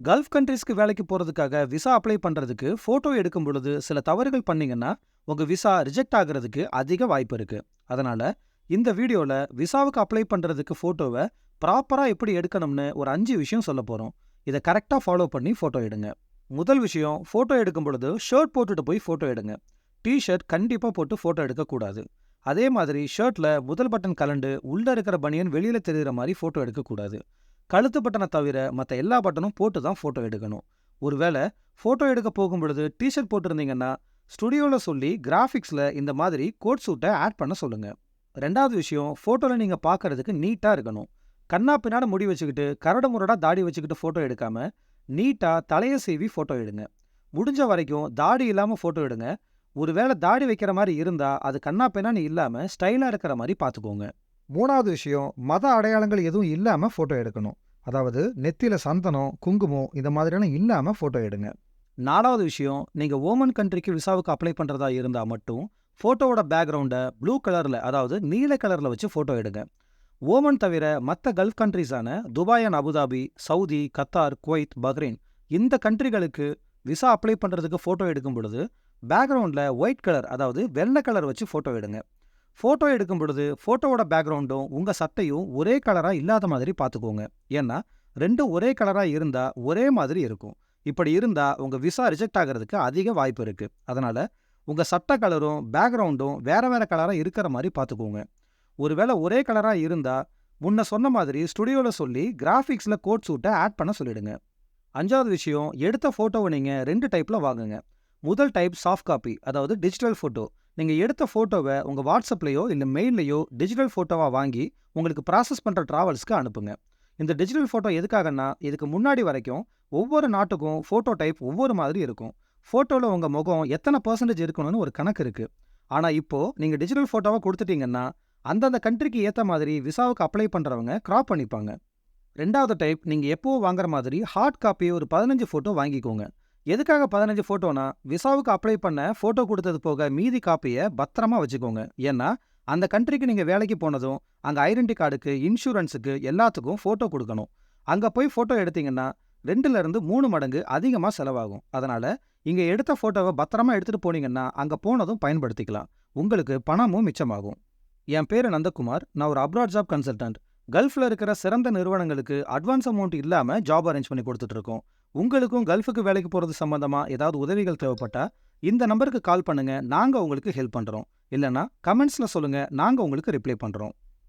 Gulf கண்ட்ரீஸ்க்கு வேலைக்கு போறதுக்காக visa apply பண்றதுக்கு ஃபோட்டோ எடுக்கும் பொழுது சில தவறுகள் பண்ணீங்கன்னா உங்க விசா ரிஜெக்ட் ஆகிறதுக்கு அதிக வாய்ப்பு இருக்கு. அதனால இந்த வீடியோல விசாவுக்கு அப்ளை பண்றதுக்கு ஃபோட்டோவை ப்ராப்பரா எப்படி எடுக்கணும்னு ஒரு அஞ்சு விஷயம் சொல்ல போறோம். இதை கரெக்டா ஃபாலோ பண்ணி ஃபோட்டோ எடுங்க. முதல் விஷயம் ஃபோட்டோ எடுக்கும் பொழுது ஷர்ட் போட்டுட்டு போய் ஃபோட்டோ எடுங்க. டிஷர்ட் கண்டிப்பா போட்டு ஃபோட்டோ எடுக்கக்கூடாது அதே மாதிரி ஷர்ட்ல முதல் பட்டன் கலண்டு உள்ள இருக்கிற பனியன் வெளியில தெரிகிற மாதிரி ஃபோட்டோ எடுக்கக்கூடாது கழுத்து பட்டனை தவிர மற்ற எல்லா பட்டனும் போட்டு தான் ஃபோட்டோ எடுக்கணும். ஒருவேளை ஃபோட்டோ எடுக்க போகும் பொழுது டிஷர்ட் போட்டிருந்தீங்கன்னா ஸ்டுடியோவில் சொல்லி கிராஃபிக்ஸில் இந்த மாதிரி கோட் சூட்டை ஆட் பண்ண சொல்லுங்க. ரெண்டாவது விஷயம் ஃபோட்டோவில் நீங்கள் பார்க்குறதுக்கு நீட்டாக இருக்கணும். கண்ணா பின்னாட முடி வச்சுக்கிட்டு கரடு முரடாக தாடி வச்சுக்கிட்டு ஃபோட்டோ எடுக்காம நீட்டாக தலையை சீவி ஃபோட்டோ எடுங்க. முடிஞ்ச வரைக்கும் தாடி இல்லாமல் ஃபோட்டோ எடுங்க. ஒருவேளை தாடி வைக்கிற மாதிரி இருந்தால் அது கண்ணா பின்னான்னு இல்லாமல் ஸ்டைலாக இருக்கிற மாதிரி பார்த்துக்கோங்க. மூணாவது விஷயம் மத அடையாளங்கள் எதுவும் இல்லாமல் ஃபோட்டோ எடுக்கணும். அதாவது நெத்தியில் சந்தனம் குங்குமம் இந்த மாதிரியான இல்லாமல் ஃபோட்டோ எடுங்க. நாலாவது விஷயம் நீங்கள் ஓமன் கண்ட்ரிக்கு விசாவுக்கு அப்ளை பண்ணுறதா இருந்தால் மட்டும் ஃபோட்டோவோட பேக்ரவுண்டை ப்ளூ கலரில் அதாவது நீல கலரில் வச்சு ஃபோட்டோ எடுங்க. ஓமன் தவிர மற்ற Gulf கண்ட்ரீஸான Dubai and Abu Dhabi Saudi Qatar Kuwait Bahrain இந்த கண்ட்ரிகளுக்கு விசா அப்ளை பண்ணுறதுக்கு ஃபோட்டோ எடுக்கும் பொழுது பேக்ரவுண்டில் ஒயிட் கலர் அதாவது வெள்ளை கலர் வச்சு ஃபோட்டோ எடுங்க. ஃபோட்டோ எடுக்கும் பொழுது ஃபோட்டோவோட பேக்ரவுண்டும் உங்கள் சட்டையும் ஒரே கலராக இல்லாத மாதிரி பார்த்துக்கோங்க. ஏன்னா ரெண்டும் ஒரே கலராக இருந்தால் ஒரே மாதிரி இருக்கும். இப்படி இருந்தால் உங்கள் விசா ரிஜெக்ட் ஆகிறதுக்கு அதிக வாய்ப்பு இருக்குது அதனால் உங்கள் சட்டை கலரும் பேக்ரவுண்டும் வேற வேற கலராக இருக்கிற மாதிரி பார்த்துக்கோங்க. ஒருவேளை ஒரே கலராக இருந்தால் முன்ன சொன்ன மாதிரி ஸ்டுடியோவில் சொல்லி கிராஃபிக்ஸில் கோட் சூட்டை ஆட் பண்ண சொல்லிடுங்க. அஞ்சாவது விஷயம் எடுத்த ஃபோட்டோவை நீங்கள் ரெண்டு டைப்பில் வாங்குங்க. முதல் டைப் சாஃப்ட் காப்பி அதாவது டிஜிட்டல் ஃபோட்டோ நீங்கள் எடுத்த ஃபோட்டோவை உங்கள் வாட்ஸ்அப்லேயோ இல்லை மெயிலையோ டிஜிட்டல் ஃபோட்டோவாக வாங்கி உங்களுக்கு ப்ராசஸ் பண்ணுற ட்ராவல்ஸ்க்கு அனுப்புங்க. இந்த டிஜிட்டல் ஃபோட்டோ எதுக்காகன்னா இதுக்கு முன்னாடி வரைக்கும் ஒவ்வொரு நாட்டுக்கும் ஃபோட்டோ டைப் ஒவ்வொரு மாதிரி இருக்கும். ஃபோட்டோவில் உங்கள் முகம் எத்தனை பர்சன்டேஜ் இருக்கணும்னு ஒரு கணக்கு இருக்குது ஆனால் இப்போது நீங்கள் டிஜிட்டல் ஃபோட்டோவாக கொடுத்துட்டீங்கன்னா அந்தந்த கண்ட்ரிக்கு ஏற்ற மாதிரி விசாவுக்கு அப்ளை பண்ணுறவங்க க்ராப் பண்ணிப்பாங்க. ரெண்டாவது டைப் நீங்கள் எப்போவும் வாங்குற மாதிரி ஹார்ட் காப்பியை ஒரு பதினஞ்சு ஃபோட்டோ வாங்கிக்கோங்க. எதுக்காக பதினஞ்சு ஃபோட்டோனா விசாவுக்கு அப்ளை பண்ண ஃபோட்டோ கொடுத்தது போக மீதி காப்பியை பத்திரமா வச்சுக்கோங்க. ஏன்னா அந்த கண்ட்ரிக்கு நீங்கள் வேலைக்கு போனதும் அங்கே ஐடென்டி கார்டுக்கு இன்சூரன்ஸுக்கு எல்லாத்துக்கும் ஃபோட்டோ கொடுக்கணும். அங்கே போய் ஃபோட்டோ எடுத்தீங்கன்னா ரெண்டுல இருந்து மூணு மடங்கு அதிகமாக செலவாகும். அதனால் இங்கே எடுத்த ஃபோட்டோவை பத்திரமா எடுத்துகிட்டு போனீங்கன்னா அங்கே போனதும் பயன்படுத்திக்கலாம். உங்களுக்கு பணமும் மிச்சமாகும். என் பேர் நந்தகுமார். நான் ஒரு அப்ராட் ஜாப் கன்சல்டன்ட் கல்ஃபில் இருக்கிற சிறந்த நிறுவனங்களுக்கு அட்வான்ஸ் அமௌண்ட் இல்லாமல் ஜாப் அரேஞ்ச் பண்ணி கொடுத்துட்டு இருக்கோம். உங்களுக்கும் கல்ஃபுக்கு வேலைக்கு போகிறது சம்மந்தமாக ஏதாவது உதவிகள் தேவைப்பட்டா இந்த நம்பருக்கு கால் பண்ணுங்க. நாங்கள் உங்களுக்கு ஹெல்ப் பண்ணுறோம் இல்லைனா கமெண்ட்ஸில் சொல்லுங்கள் நாங்கள் உங்களுக்கு ரிப்ளை பண்ணுறோம்